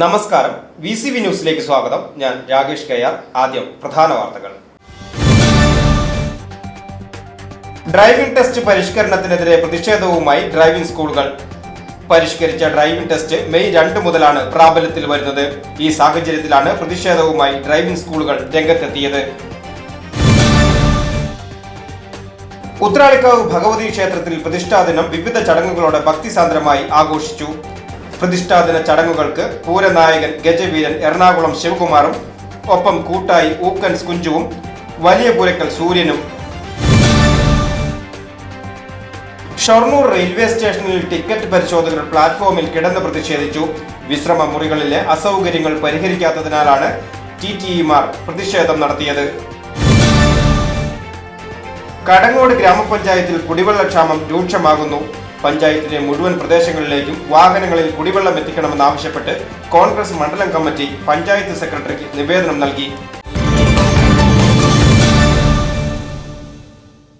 നമസ്കാരം. V C V ന്യൂസിലേക്ക് സ്വാഗതം. ഞാൻ രാകേഷ് കയ്യാർ ആദ്യം പ്രധാന വാർത്തകൾ. ഡ്രൈവിംഗ് ടെസ്റ്റ് പരിഷ്കരണത്തിനെതിരെ പ്രതിഷേധവുമായി ഡ്രൈവിംഗ് സ്കൂളുകൾ. പരിഷ്കരിച്ച ഡ്രൈവിംഗ് ടെസ്റ്റ് മെയ് രണ്ട് മുതലാണ് പ്രാബല്യത്തിൽ വരുന്നത്. ഈ സാഹചര്യത്തിലാണ് പ്രതിഷേധവുമായി ഡ്രൈവിംഗ് സ്കൂളുകൾ രംഗത്തെത്തിയത്. ഉത്രാളിക്കാവ് ഭഗവതി ക്ഷേത്രത്തിൽ പ്രതിഷ്ഠാ ദിനം വിവിധ ചടങ്ങുകളോടെ ഭക്തിസാന്ദ്രമായി ആഘോഷിച്ചു. പ്രതിഷ്ഠാദിന ചടങ്ങുകൾക്ക് പൂരനായകൻ ഗജവീരൻ എറണാകുളം ശിവകുമാറും ഒപ്പം കൂട്ടായി ഊക്കൻസ് കുഞ്ചുവും വലിയ പുരക്കൽ സൂര്യനും. ഷൊർണൂർ റെയിൽവേ സ്റ്റേഷനിൽ ടിക്കറ്റ് പരിശോധകർ പ്ലാറ്റ്ഫോമിൽ കിടന്ന് പ്രതിഷേധിച്ചു. വിശ്രമ മുറികളിലെ അസൗകര്യങ്ങൾ പരിഹരിക്കാത്തതിനാലാണ് ടി ടി ഇമാർ പ്രതിഷേധം നടത്തിയത്. കടങ്ങോട് ഗ്രാമപഞ്ചായത്തിൽ കുടിവെള്ളക്ഷാമം രൂക്ഷമാകുന്നു. പഞ്ചായത്തിലെ മുഴുവൻ പ്രദേശങ്ങളിലേക്കും വാഹനങ്ങളിൽ കുടിവെള്ളം എത്തിക്കണമെന്നാവശ്യപ്പെട്ട് കോൺഗ്രസ് മണ്ഡലം കമ്മിറ്റി പഞ്ചായത്ത് സെക്രട്ടറിക്ക് നിവേദനം നൽകി.